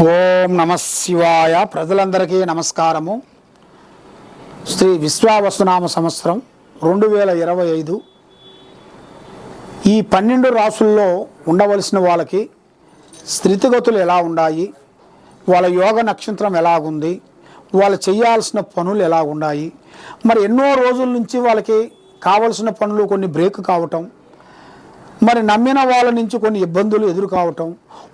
ఓం నమ శివాయ. ప్రజలందరికీ నమస్కారము. శ్రీ విశ్వావసునామ సంవత్సరం రెండు వేల ఇరవై ఐదు. ఈ పన్నెండు రాసుల్లో ఉండవలసిన వాళ్ళకి స్థితిగతులు ఎలా ఉన్నాయి వాళ్ళ యోగ నక్షత్రం ఎలాగుంది? వాళ్ళు చేయాల్సిన పనులు ఎలా ఉన్నాయి? మరి ఎన్నో రోజుల నుంచి వాళ్ళకి కావలసిన పనులు కొన్ని బ్రేక్ కావటం మరి నమ్మిన వాళ్ళ నుంచి కొన్ని ఇబ్బందులు ఎదురు కావటం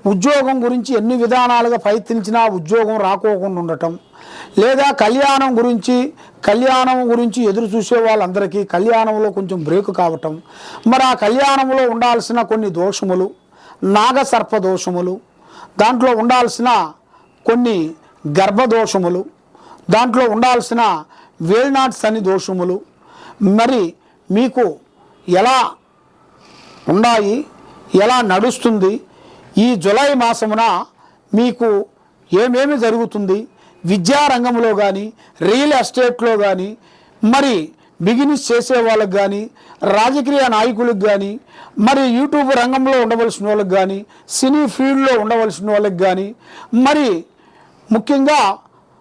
ఉద్యోగం గురించి ఎన్ని విధానాలుగా ప్రయత్నించినా ఉద్యోగం రాకోకుండా ఉండటం లేదా కళ్యాణం గురించి కళ్యాణం గురించి ఎదురు చూసే వాళ్ళందరికీ కళ్యాణంలో కొంచెం బ్రేక్ కావటం మరి ఆ కళ్యాణంలో ఉండాల్సిన కొన్ని దోషములు నాగసర్ప దోషములు దాంట్లో ఉండాల్సిన కొన్ని గర్భదోషములు దాంట్లో ఉండాల్సిన వేల్నాట్స్ అని దోషములు మరి మీకు ఎలా ఉన్నాయి ఎలా నడుస్తుంది? ఈ జులై మాసమున మీకు ఏమేమి జరుగుతుంది? విద్యారంగంలో కానీ రియల్ ఎస్టేట్లో కానీ మరి బిజినెస్ చేసే వాళ్ళకి కానీ రాజకీయ నాయకులకు కానీ మరి యూట్యూబ్ రంగంలో ఉండవలసిన వాళ్ళకి కానీ సినీ ఫీల్డ్లో ఉండవలసిన వాళ్ళకి కానీ మరి ముఖ్యంగా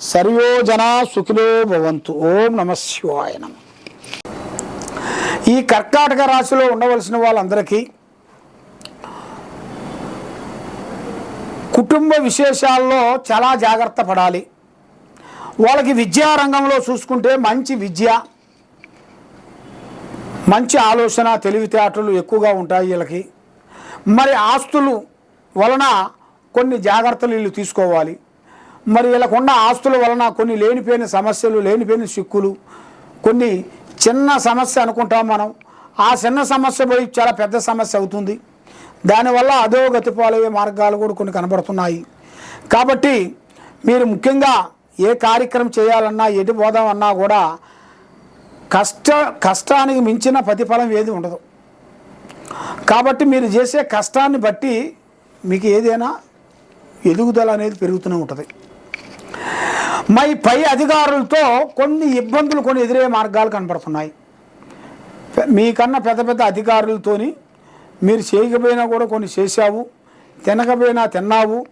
సర్వోజనా సుఖిలో భవంతు. ఓం నమ శివాయ నమ. ఈ కర్కాటక రాశిలో ఉండవలసిన వాళ్ళందరికీ కుటుంబ విశేషాల్లో చాలా జాగ్రత్త పడాలి. వాళ్ళకి విద్యా రంగంలో చూసుకుంటే మంచి విద్య మంచి ఆలోచన తెలివితేటలు ఎక్కువగా ఉంటాయి వీళ్ళకి. మరి ఆస్తులు వలన కొన్ని జాగ్రత్తలు వీళ్ళు తీసుకోవాలి. మరి వీళ్ళకున్న ఆస్తుల వలన కొన్ని లేనిపోయిన సమస్యలు లేనిపోయిన చిక్కులు కొన్ని చిన్న సమస్య అనుకుంటాం మనం. ఆ చిన్న సమస్య పోయి చాలా పెద్ద సమస్య అవుతుంది. దానివల్ల అదో పాలయ్యే మార్గాలు కూడా కొన్ని కనబడుతున్నాయి. కాబట్టి మీరు ముఖ్యంగా ఏ కార్యక్రమం చేయాలన్నా ఎటు పోదామన్నా కూడా కష్ట కష్టానికి మించిన ప్రతిఫలం ఏది ఉండదు. కాబట్టి మీరు చేసే కష్టాన్ని బట్టి మీకు ఏదైనా ఎదుగుదల అనేది పెరుగుతూనే ఉంటుంది. మై పై అధికారులతో కొన్ని ఇబ్బందులు కొన్ని ఎదురయ్యే మార్గాలు కనపడుతున్నాయి. మీకన్నా పెద్ద పెద్ద అధికారులతోని మీరు చేయకపోయినా కూడా కొన్ని చేశావు తినకపోయినా తిన్నావు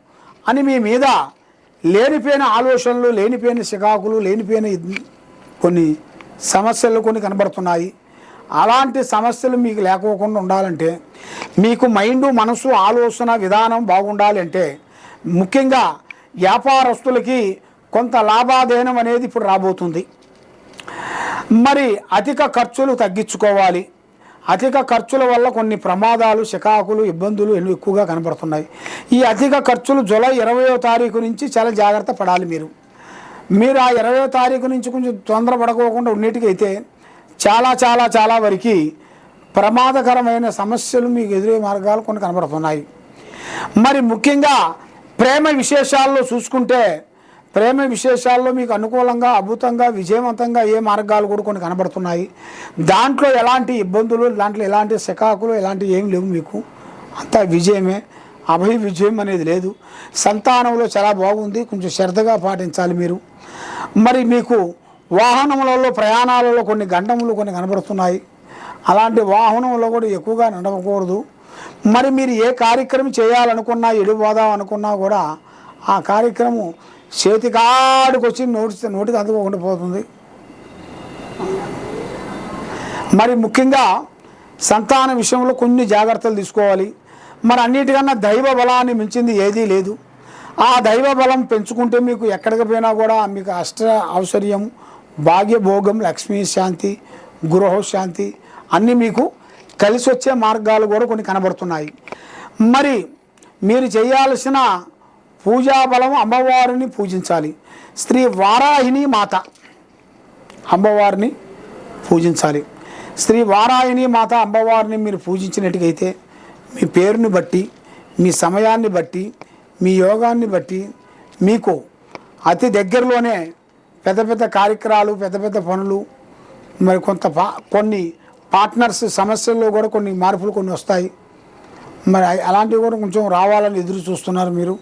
అని మీ మీద లేనిపోయిన ఆలోచనలు లేనిపోయిన చికాకులు లేనిపోయిన కొన్ని సమస్యలు కొన్ని కనబడుతున్నాయి. అలాంటి సమస్యలు మీకు లేకోకుండా ఉండాలంటే మీకు మైండ్ మనసు ఆలోచన విధానం బాగుండాలంటే ముఖ్యంగా వ్యాపారస్తులకి కొంత లాభాధీనం అనేది ఇప్పుడు రాబోతుంది. మరి అధిక ఖర్చులు తగ్గించుకోవాలి. అధిక ఖర్చుల వల్ల కొన్ని ప్రమాదాలు చికాకులు ఇబ్బందులు ఎన్నో ఎక్కువగా కనబడుతున్నాయి. ఈ అధిక ఖర్చులు జూలై ఇరవయో తారీఖు నుంచి చాలా జాగ్రత్త పడాలి మీరు. మీరు ఆ ఇరవయో తారీఖు నుంచి కొంచెం తొందరపడకోకుండా ఉన్నట్టుకైతే చాలా చాలా చాలా వరకు ప్రమాదకరమైన సమస్యలు మీకు ఎదురే మార్గాలు కొన్ని కనబడుతున్నాయి. మరి ముఖ్యంగా ప్రేమ విశేషాల్లో చూసుకుంటే ప్రేమ విశేషాల్లో మీకు అనుకూలంగా అద్భుతంగా విజయవంతంగా ఏ మార్గాలు కూడా కొన్ని కనబడుతున్నాయి. దాంట్లో ఎలాంటి ఇబ్బందులు దాంట్లో ఎలాంటి శకాకులు ఎలాంటి ఏం లేవు మీకు. అంతా విజయమే. అభయ విజయం అనేది లేదు. సంతానంలో చాలా బాగుంది. కొంచెం శ్రద్ధగా పాటించాలి మీరు. మరి మీకు వాహనములలో ప్రయాణాలలో కొన్ని గంటములు కొన్ని కనబడుతున్నాయి. అలాంటి వాహనంలో కూడా ఎక్కువగా నడవకూడదు. మరి మీరు ఏ కార్యక్రమం చేయాలనుకున్నా ఎడిపోదాం అనుకున్నా కూడా ఆ కార్యక్రమం చేతికాడికి వచ్చి నోటి నోటికి అందుకోకుండా పోతుంది. మరి ముఖ్యంగా సంతాన విషయంలో కొన్ని జాగ్రత్తలు తీసుకోవాలి. మరి అన్నిటికన్నా దైవ బలాన్ని మించింది ఏదీ లేదు. ఆ దైవ బలం పెంచుకుంటే మీకు ఎక్కడికి పోయినా కూడా మీకు అష్ట ఔశ్వర్యం భాగ్యభోగం లక్ష్మీ శాంతి గృహ శాంతి అన్నీ మీకు కలిసి వచ్చే మార్గాలు కూడా కొన్ని కనబడుతున్నాయి. మరి మీరు చేయాల్సిన పూజా బలం అమ్మవారిని పూజించాలి. స్త్రీ వారాహిణి మాత అమ్మవారిని పూజించాలి. శ్రీ వారాయణి మాత అమ్మవారిని మీరు పూజించినట్టుకైతే మీ పేరుని బట్టి మీ సమయాన్ని బట్టి మీ యోగాన్ని బట్టి మీకు అతి దగ్గరలోనే పెద్ద పెద్ద కార్యక్రమాలు పెద్ద పెద్ద పనులు మరి కొంత పా కొన్ని పార్ట్నర్స్ సమస్యల్లో కూడా కొన్ని మార్పులు కొన్ని వస్తాయి. మరి అలాంటివి కూడా కొంచెం రావాలని ఎదురు చూస్తున్నారు మీరు.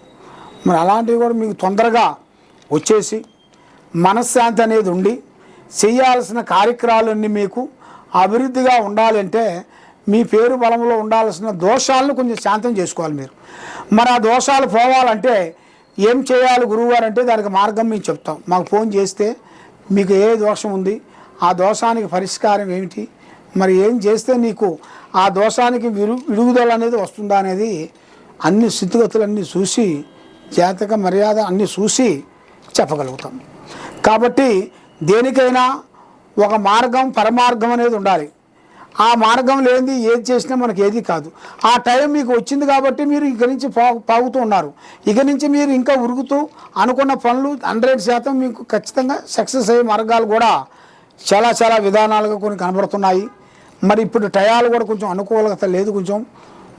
మరి అలాంటివి కూడా మీకు తొందరగా వచ్చేసి మనశ్శాంతి అనేది ఉండి చేయాల్సిన కార్యక్రమాలన్నీ మీకు అభివృద్ధిగా ఉండాలంటే మీ పేరు బలంలో ఉండాల్సిన దోషాలను కొంచెం శాంతం చేసుకోవాలి మీరు. మరి ఆ దోషాలు పోవాలంటే ఏం చేయాలి గురువుగారు అంటే దానికి మార్గం మేము చెప్తాం. మాకు ఫోన్ చేస్తే మీకు ఏ దోషం ఉంది ఆ దోషానికి పరిష్కారం ఏమిటి మరి ఏం చేస్తే నీకు ఆ దోషానికి విరు విడుగుదల అనేది వస్తుందా అనేది అన్ని స్థితిగతులన్నీ చూసి జాతక మర్యాద అన్నీ చూసి చెప్పగలుగుతాం. కాబట్టి దేనికైనా ఒక మార్గం పరమార్గం అనేది ఉండాలి. ఆ మార్గం లేనిది ఏది చేసినా మనకి ఏది కాదు. ఆ టైం మీకు వచ్చింది కాబట్టి మీరు ఇక నుంచి పాగుతూ ఉన్నారు. ఇక నుంచి మీరు ఇంకా ఉరుగుతూ అనుకున్న పనులు హండ్రెడ్ శాతం మీకు ఖచ్చితంగా సక్సెస్ అయ్యే మార్గాలు కూడా చాలా చాలా విధానాలుగా కొన్ని కనబడుతున్నాయి. మరి ఇప్పుడు టయాలు కూడా కొంచెం అనుకూలత లేదు కొంచెం.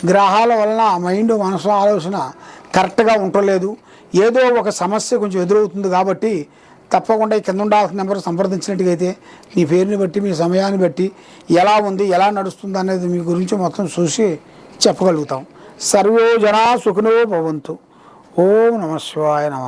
గ్రహాల వలన మైండ్ మనసు ఆలోచన కరెక్ట్గా ఉండలేదు ఏదో ఒక సమస్య కొంచెం ఎదురవుతుంది కాబట్టి తప్పకుండా కింద ఉండాల్సిన నెంబర్ సంప్రదించినట్టుగైతే మీ పేరుని బట్టి మీ సమయాన్ని బట్టి ఎలా ఉంది ఎలా నడుస్తుంది అనేది మీ గురించి మొత్తం చూసి చెప్పగలుగుతాం. సర్వో జనా సుఖినో భవంతు. ఓం నమ శివాయ నమ.